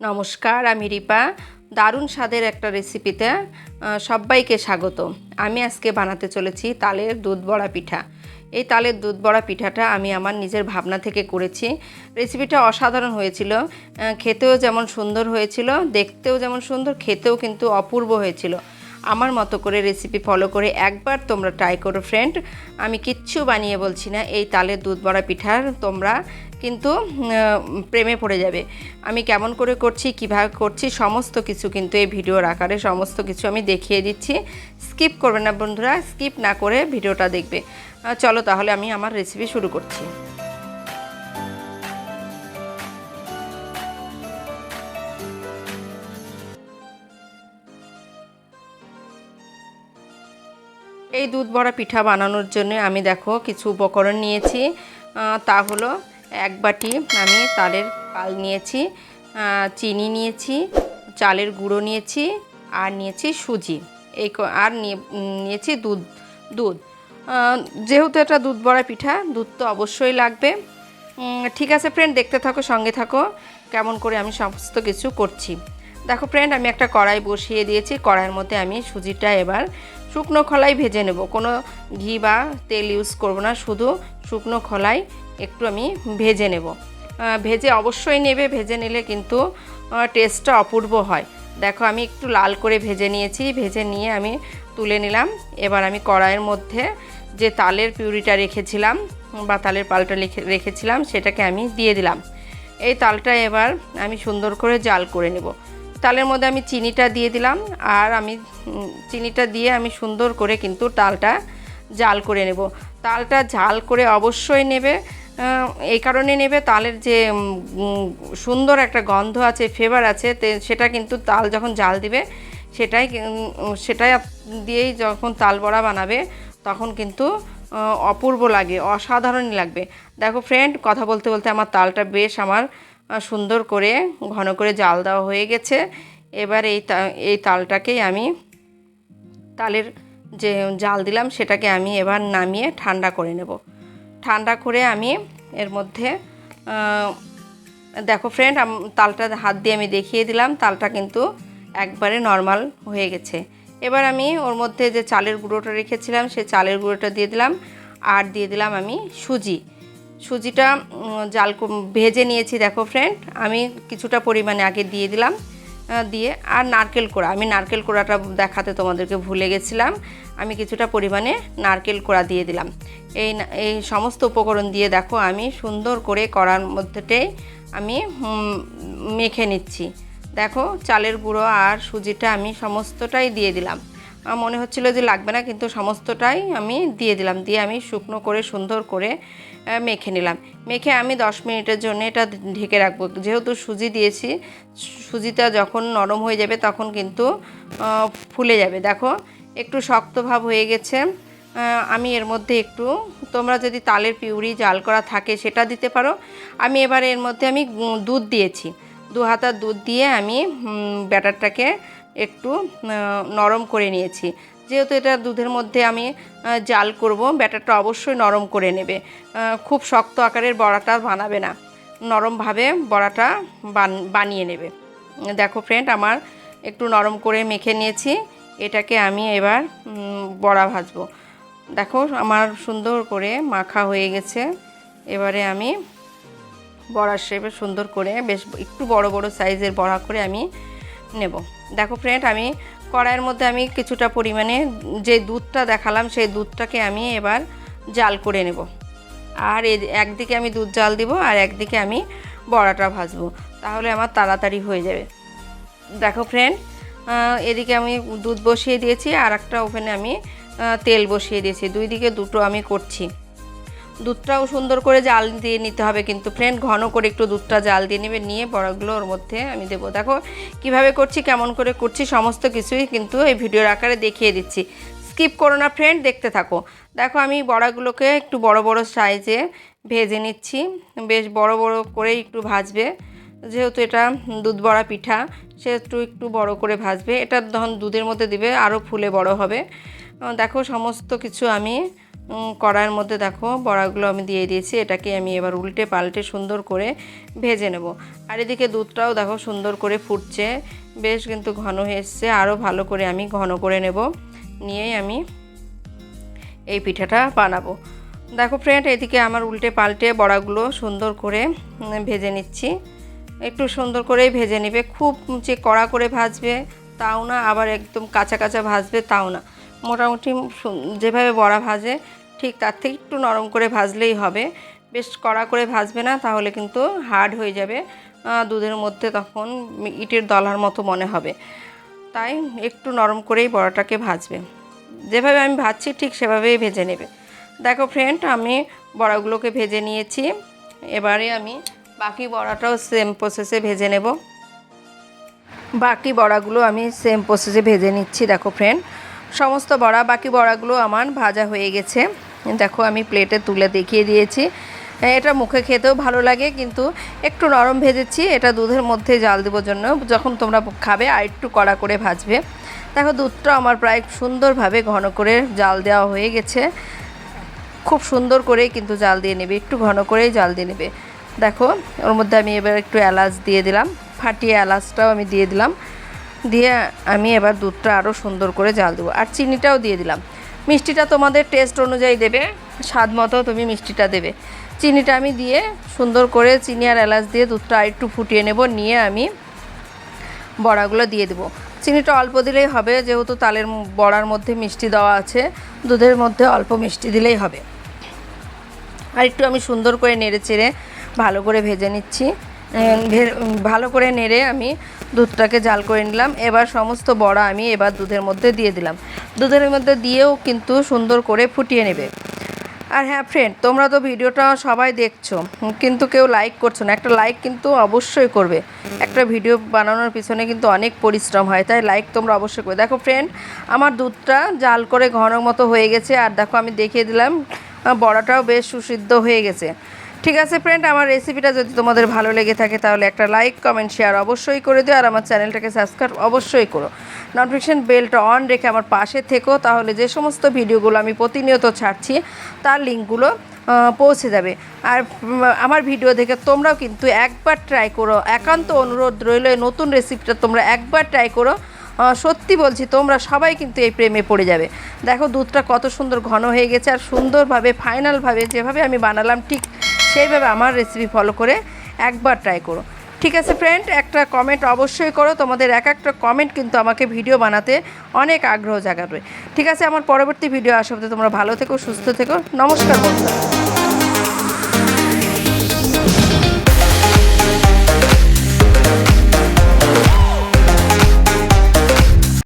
নমস্কার, আমি রিপা। দারুণ স্বাদের একটা রেসিপিতে সবাইকে স্বাগত। আমি আজকে বানাতে চলেছি তালের দুধ বড়া পিঠা। এই তালের দুধ বড়া পিঠাটা আমি আমার নিজের ভাবনা থেকে করেছি। রেসিপিটা অসাধারণ হয়েছিল। খেতেও যেমন সুন্দর হয়েছিল, দেখতেও যেমন সুন্দর, খেতেও কিন্তু অপূর্ব হয়েছিল। আমার মতো করে রেসিপি ফলো করে একবার তোমরা ট্রাই করো ফ্রেন্ড আমি কিচ্ছু বানিয়ে বলছি না, এই তালের দুধ বড়া পিঠার তোমরা কিন্তু প্রেমে পড়ে যাবে। আমি কেমন করে করছি, কীভাবে করছি, সমস্ত কিছু কিন্তু এই ভিডিওর আকারে সমস্ত কিছু আমি দেখিয়ে দিচ্ছি। স্কিপ করবে না বন্ধুরা স্কিপ না করে ভিডিওটা দেখবে। চলো তাহলে আমি আমার রেসিপি শুরু করছি। এই দুধ বড়া পিঠা বানানোর জন্য আমি দেখো কিছু উপকরণ নিয়েছি। তা হলো এক বাটি আমি তালের পাল নিয়েছি চিনি নিয়েছি, চালের গুঁড়ো নিয়েছি, আর নিয়েছি সুজি। এই আর নিয়ে- নিয়েছি দুধ দুধ। যেহেতু এটা দুধ বড়া পিঠা, দুধ তো অবশ্যই লাগবে। ঠিক আছে ফ্রেন্ড দেখতে থাকো, সঙ্গে থাকো, কেমন করে আমি সমস্ত কিছু করছি। দেখো ফ্রেন্ড আমি একটা কড়াই বসিয়ে দিয়েছি, কড়াইয়ের মধ্যে আমি সুজিটা এবার শুকনো খোলাই ভেজে নেব। কোনো ঘি বা তেল ইউজ করব না, শুধু শুকনো খোলাই একটু আমি ভেজে নেব। ভেজে অবশ্যই নেবে, ভেজে নিলে কিন্তু টেস্টটা অপূর্ব হয়। দেখো, আমি একটু লাল করে ভেজে নিয়েছি, ভেজে নিয়ে আমি তুলে নিলাম। এবার আমি কড়াইয়ের মধ্যে যে তালের পিউরিটা রেখেছিলাম বা তালের পালটা রেখে রেখেছিলাম, সেটাকে আমি দিয়ে দিলাম। এই তালটা এবার আমি সুন্দর করে জাল করে নেব। তালের মধ্যে আমি চিনিটা দিয়ে দিলাম আর আমি চিনিটা দিয়ে আমি সুন্দর করে কিন্তু তালটা জাল করে নেব। তালটা ঝাল করে অবশ্যই নেবে এই কারণে নেবে তালের যে সুন্দর একটা গন্ধ আছে ফেভার আছে সেটা কিন্তু তাল যখন জাল দিবে, সেটাই সেটাই দিয়েই যখন তাল বড়া বানাবে, তখন কিন্তু অপূর্ব লাগে, অসাধারণই লাগবে। দেখো ফ্রেন্ড কথা বলতে বলতে আমার তালটা বেশ আমার সুন্দর করে, ঘন করে জাল দেওয়া হয়ে গেছে। এবার এই এই তালটাকেই আমি তালের যে জাল দিলাম, সেটাকে আমি এবার নামিয়ে ঠান্ডা করে নেব। ঠান্ডা করে আমি এর মধ্যে দেখো ফ্রেন্ড তালটা হাত দিয়ে আমি দেখিয়ে দিলাম, তালটা কিন্তু একবারে নর্মাল হয়ে গেছে। এবার আমি ওর মধ্যে যে চালের গুঁড়োটা রেখেছিলাম সেই চালের গুঁড়োটা দিয়ে দিলাম, আর দিয়ে দিলাম আমি সুজি। সুজিটা জাল ভেজে নিয়েছি, দেখো ফ্রেন্ড আমি কিছুটা পরিমাণে আগে দিয়ে দিলাম দিয়ে, আর নারকেল কোড়া। আমি নারকেল কোড়াটা দেখাতে তোমাদেরকে ভুলে গেছিলাম। আমি কিছুটা পরিমাণে নারকেল কোড়া দিয়ে দিলাম। এই এই সমস্ত উপকরণ দিয়ে দেখো আমি সুন্দর করে কড়ার মধ্যেটাই আমি মেখে নিচ্ছি। দেখো, চালের গুঁড়ো আর সুজিটা আমি সমস্তটাই দিয়ে দিলাম। আমার মনে হচ্ছিল যে লাগবে না, কিন্তু সমস্তটাই আমি দিয়ে দিলাম, দিয়ে আমি শুকনো করে, সুন্দর করে মেখে নিলাম। মেখে আমি দশ মিনিটের জন্য এটা ঢেকে রাখব। যেহেতু সুজি দিয়েছি, সুজিটা যখন নরম হয়ে যাবে তখন কিন্তু ফুলে যাবে। দেখো, একটু শক্ত ভাব হয়ে গেছে। আমি এর মধ্যে একটু, তোমরা যদি তালের পিউরি, জাল করা থাকে সেটা দিতে পারো। আমি এবার এর মধ্যে আমি দুধ দিয়েছি। দু হাতা দুধ দিয়ে আমি ব্যাটারটাকে একটু নরম করে নিয়েছি। যেহেতু এটা দুধের মধ্যে আমি জাল করব, ব্যাটারটা অবশ্যই নরম করে নেবে। খুব শক্ত আকারের বড়াটা বানাবে না। নরমভাবে বড়াটা বান- বানিয়ে নেবে। দেখো ফ্রেন্ড আমার একটু নরম করে মেখে নিয়েছি। এটাকে আমি এবার বড়া ভাজবো। দেখো, আমার সুন্দর করে মাখা হয়ে গেছে। এবারে আমি বড়ার শেপে সুন্দর করে, বেশ একটু বড় বড় সাইজের বড়া করে আমি নেব। দেখো ফ্রেন্ড আমি কড়াইয়ের মধ্যে আমি কিছুটা পরিমাণে যে দুধটা দেখালাম, সেই দুধটাকে আমি এবার জাল করে নেব। আর একদিকে আমি দুধ জাল দিব, আর একদিকে আমি বড়াটা ভাজবো। তাহলে আমার তাড়াতাড়ি হয়ে যাবে। দেখো ফ্রেন্ড এদিকে আমি দুধ বসিয়ে দিয়েছি আর একটা ওভেনে আমি তেল বসিয়ে দিয়েছি। দুই দিকে দুটো আমি করছি। দুধটাও সুন্দর করে জাল দিয়ে নিতে হবে কিন্তু ফ্রেন্ড ঘন করে একটু দুধটা জাল দিয়ে নেবে, নিয়ে বড়াগুলো ওর মধ্যে আমি দেবো। দেখো কীভাবে করছি, কেমন করে করছি, সমস্ত কিছুই কিন্তু এই ভিডিওর আকারে দেখিয়ে দিচ্ছি। স্কিপ করো না ফ্রেন্ড দেখতে থাকো। দেখো আমি বড়াগুলোকে একটু বড় বড় সাইজে ভেজে নিচ্ছি। বেশ বড় বড় করে একটু ভাজবে। যেহেতু এটা দুধ বড়া পিঠা সেহেতু একটু বড় করে ভাজবে। এটা তখন দুধের মধ্যে দিবে আরও ফুলে বড় হবে। দেখো সমস্ত কিছু আমি কড়াইয়ের মধ্যে দেখো, বড়াগুলো আমি দিয়ে দিয়েছি, এটাকে আমি এবার উল্টে পাল্টে সুন্দর করে ভেজে নেব। আর এদিকে দুধটাও দেখো সুন্দর করে ফুটছে, বেশ কিন্তু ঘন হয়ে এসছে আরও ভালো করে আমি ঘন করে নেব, নিয়েই আমি এই পিঠাটা বানাবো। দেখো ফ্রেন্ড এদিকে আমার উল্টে পাল্টে বড়াগুলো সুন্দর করে ভেজে নিচ্ছি। একটু সুন্দর করেই ভেজে নেবে, খুব যে কড়া করে ভাজবে তাও না, আবার একদম কাঁচা কাঁচা ভাজবে তাও না। মোটামুটি যেভাবে বড়া ভাজে, ঠিক তার থেকে একটু নরম করে ভাজলেই হবে। বেশ কড়া করে ভাজবে না, তাহলে কিন্তু হার্ড হয়ে যাবে দুধের মধ্যে তখন ইটের দলার মতো মনে হবে। তাই একটু নরম করেই বড়াটাকে ভাজবে। যেভাবে আমি ভাজছি, ঠিক সেভাবেই ভেজে নেবে। দেখো ফ্রেন্ড আমি বড়াগুলোকে ভেজে নিয়েছি। এবারে আমি বাকি বড়াটাও সেম প্রসেসে ভেজে নেব। বাকি বড়াগুলো আমি সেম প্রসেসে ভেজে নিচ্ছি, দেখো ফ্রেন্ড সমস্ত বড়া, বাকি বড়াগুলো আমার ভাজা হয়ে গেছে। দেখো, আমি প্লেটে তুলে দেখিয়ে দিয়েছি। এটা মুখে খেতেও ভালো লাগে, কিন্তু একটু নরম ভেজেছি। এটা দুধের মধ্যে জাল দেওয়ার জন্য। যখন তোমরা খাবে, আর একটু কড়া করে ভাজবে। দেখো, দুধটা আমার প্রায় সুন্দরভাবে ঘন করে জাল দেওয়া হয়ে গেছে। খুব সুন্দর করেই কিন্তু জাল দিয়ে নেবে। একটু ঘন করেই জাল দিয়ে নেবে। দেখো, ওর মধ্যে আমি এবার একটু এলাচ দিয়ে দিলাম। ফাটিয়ে এলাচটাও আমি দিয়ে দিলাম। দিয়ে আমি এবার দুধটা আরও সুন্দর করে জাল দেবো। আর চিনিটাও দিয়ে দিলাম। মিষ্টিটা তোমাদের টেস্ট অনুযায়ী দেবে, স্বাদ মতো তুমি মিষ্টিটা দেবে। চিনিটা আমি দিয়ে সুন্দর করে চিনি আর এলাচ দিয়ে দুধটা একটু ফুটিয়ে নেব, নিয়ে আমি বড়াগুলো দিয়ে দেবো। চিনিটা অল্প দিলেই হবে, যেহেতু তালের বড়ার মধ্যে মিষ্টি দেওয়া আছে, দুধের মধ্যে অল্প মিষ্টি দিলেই হবে। আর একটু আমি সুন্দর করে নেড়ে চেড়ে ভালো করে ভেজে নিচ্ছি। ভালো করে নেড়ে আমি দুধটাকে জাল করে নিলাম। এবার সমস্ত বড়া আমি এবার দুধের মধ্যে দিয়ে দিলাম। দুধের মধ্যে দিয়েও কিন্তু সুন্দর করে ফুটিয়ে নেবে। আর হ্যাঁ ফ্রেন্ড তোমরা তো ভিডিওটা সবাই দেখছ কিন্তু কেউ লাইক করছ না। একটা লাইক কিন্তু অবশ্যই করবে। একটা ভিডিও বানানোর পিছনে কিন্তু অনেক পরিশ্রম হয়, তাই লাইক তোমরা অবশ্যই করবে। দেখো ফ্রেন্ড আমার দুধটা জাল করে ঘন মতো হয়ে গেছে। আর দেখো, আমি দেখিয়ে দিলাম বড়াটাও বেশ সুসিদ্ধ হয়ে গেছে। ঠিক আছে ফ্রেন্ড আমার রেসিপিটা যদি তোমাদের ভালো লেগে থাকে, তাহলে একটা লাইক কমেন্ট শেয়ার অবশ্যই করে দিও, আর আমার চ্যানেলটাকে সাবস্ক্রাইব অবশ্যই করো। নোটিফিকেশন বেলটা অন রেখে আমার পাশে থেকো, তাহলে যে সমস্ত ভিডিওগুলো আমি প্রতিনিয়ত ছাড়ছি, তার লিঙ্কগুলো পৌঁছে যাবে। আর আমার ভিডিও দেখে তোমরাও কিন্তু একবার ট্রাই করো। একান্ত অনুরোধ রইল নতুন রেসিপিটা তোমরা একবার ট্রাই করো। সত্যি বলছি, তোমরা সবাই কিন্তু এই প্রেমে পড়ে যাবে। দেখো, দুধটা কত সুন্দর ঘন হয়ে গেছে, আর সুন্দরভাবে ফাইনালভাবে যেভাবে আমি বানালাম, ঠিক সেইভাবে আমার রেসিপি ফলো করে একবার ট্রাই করো। ঠিক আছে ফ্রেন্ড একটা কমেন্ট অবশ্যই করো। তোমাদের এক একটা কমেন্ট কিন্তু আমাকে ভিডিও বানাতে অনেক আগ্রহ জাগাবে। ঠিক আছে? আমার পরবর্তী ভিডিও আসবে তোমরা ভালো থেকো, সুস্থ থেকো। নমস্কার বন্ধুরা।